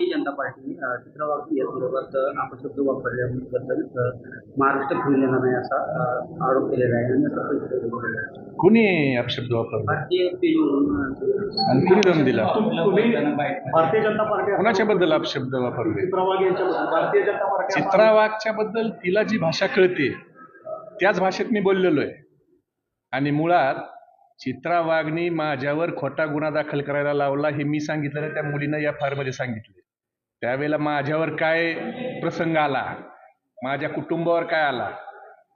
Bharatiya Janata party अ, चित्रवादी यासंदर्भात अपशब्द वापरल्याबद्दल महाराष्ट्र फिरलेला नाही असा आरोप केलेला आहे आणि. कुणी अपशब्द वापरला? भारतीय आणि कुणी दम दिला? भारतीय जनता पार्टी कोणाच्या बद्दल अपशब्द वापरले? चित्रवाग यांच्याबद्दल भारतीय जनता पार्टी चित्रा वाघच्या बद्दल तिला जी भाषा कळते त्याच भाषेत मी बोललेलो आहे. आणि मुळात चित्रा वाघनी माझ्यावर खोटा गुन्हा दाखल करायला लावला हे मी सांगितलं त्या मुलीनं या फारमध्ये सांगितले. त्यावेळेला माझ्यावर काय प्रसंग आला? माझ्या कुटुंबावर काय आला?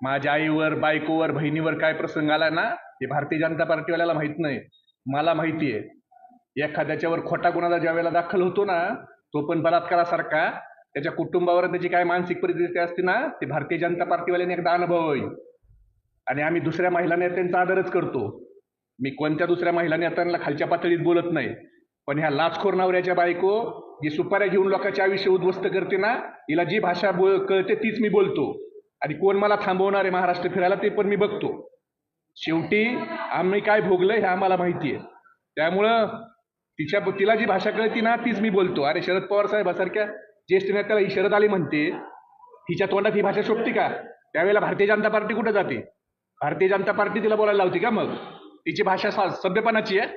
माझ्या आईवर बायकोवर बहिणीवर काय प्रसंग आला ना? हे भारतीय जनता पार्टीवाल्याला माहीत नाही. मला माहिती आहे एखाद्याच्यावर खोटा गुन्हा ज्या वेळेला दाखल होतो ना तो पण बलात्कारासारखा. त्याच्या कुटुंबावर त्याची काय मानसिक परिस्थिती असते ना ते भारतीय जनता पार्टीवाल्याने एकदा अनुभव होईल. आणि आम्ही दुसऱ्या महिला नेत्यांचा आदरच करतो. मी कोणत्या दुसऱ्या महिला नेत्यांना खालच्या पातळीत बोलत नाही. पण ह्या लाचखोर नवऱ्याच्या बायको जी सुपाऱ्या घेऊन लोकांच्या आयुष्य उद्ध्वस्त करते ना हिला जी भाषा बोल कळते तीच मी बोलतो. आणि कोण मला थांबवणार आहे महाराष्ट्र फिरायला ते पण मी बघतो. शेवटी आम्ही काय भोगलं हे आम्हाला माहिती आहे. त्यामुळं तिच्या तिला जी भाषा कळती ना तीच मी बोलतो. अरे शरद पवार साहेबासारख्या ज्येष्ठ नेत्याला ही शरद आली म्हणते तिच्या तोंडात ही भाषा शोभते का? त्यावेळेला भारतीय जनता पार्टी कुठं जाते? भारतीय जनता पार्टी तिला बोलायला लावते का मग? तिची भाषा सभ्यपणाची आहे.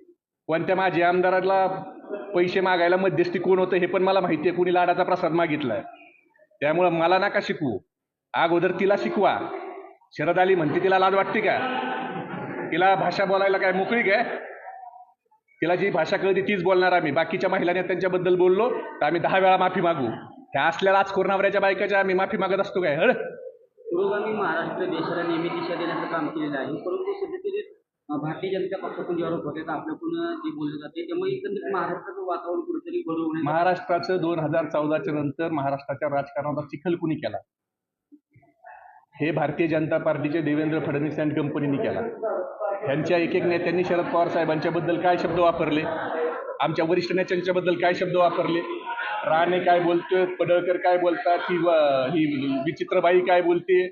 पण त्या माझ्या आमदाराला पैसे मागायला मध्यस्थी कोण होतं हे पण मला माहिती आहे. कुणी लाडाचा प्रसाद मागितलाय. त्यामुळं मला नका शिकवू. अगोदर तिला शिकवा. शरद आली म्हणते तिला लाज वाटते का? तिला भाषा बोलायला काय मोकळी काय? तिला जी भाषा कळते तीच बोलणार आम्ही. बाकीच्या महिला नेत्यांच्याबद्दल बोललो तर आम्ही दहा वेळा माफी मागू. त्या असल्या आज कोरोनावऱ्याच्या बायकाच्या आम्ही माफी मागत असतो काय? हळ. महाराष्ट्र देशाला नेहमी दिशा देण्याचं काम केलेलं आहे. परंतु भारतीय जनता पक्षातून जे आरोप होते आपल्याकडून जे बोलले जाते त्यामुळे एकंदरीत महाराष्ट्राचं वातावरण कुठेतरी बरोबर महाराष्ट्राचं दोन हजार चौदाच्या नंतर महाराष्ट्राच्या राजकारणाचा चिखल कुणी केला? हे भारतीय जनता पार्टीचे देवेंद्र फडणवीस अँड कंपनीने केला. त्यांच्या एक एक नेत्यांनी शरद पवार साहेबांच्याबद्दल काय शब्द वापरले? आमच्या वरिष्ठ नेत्यांच्याबद्दल काय शब्द वापरले? राणे काय बोलतोय? पडळकर काय बोलतात? ही विचित्रबाई काय बोलते?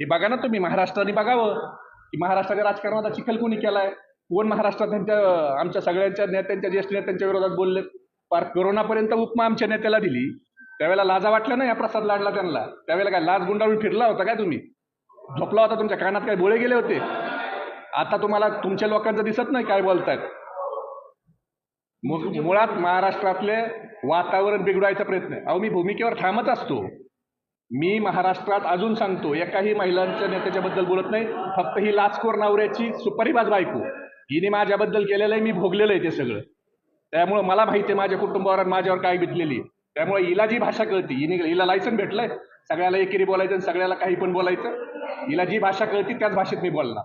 हे बघा ना तुम्ही महाराष्ट्राने बघावं. की महाराष्ट्राच्या राजकारणाचा चिखल कोणी केलाय. कोण महाराष्ट्रात त्यांच्या आमच्या सगळ्यांच्या नेत्यांच्या ज्येष्ठ नेत्यांच्या विरोधात बोलले? पार करोनापर्यंत उपमा आमच्या नेत्याला दिली. त्यावेळेला लाजा वाटल्या ना या प्रसाद लाडला त्यांना? त्यावेळेला काय लाज गुंडाळून फिरला होता काय तुम्ही? झोपला होता तुमच्या कानात काय बोळे गेले होते? आता तुम्हाला तुमच्या लोकांचं दिसत नाही काय बोलतायत. मुळात महाराष्ट्रातले वातावरण बिघडवायचा प्रयत्न अहो मी भूमिकेवर ठामच असतो. मी महाराष्ट्रात अजून सांगतो एकाही महिलांच्या नेत्याच्याबद्दल बोलत नाही फक्त ही लाचखोर नवऱ्याची सुपारीबाज बायको. हिने माझ्याबद्दल केलेलं आहे मी भोगलेलं आहे ते सगळं. त्यामुळं मला माहिती आहे माझ्या कुटुंबावर आणि माझ्यावर काय बितलेली त्यामुळे हिला जी भाषा कळती हिने हिला लायसन भेटलंय सगळ्याला एकेरी बोलायचं आणि सगळ्याला काही पण बोलायचं. हिला जी भाषा कळती त्याच भाषेत मी बोलणार.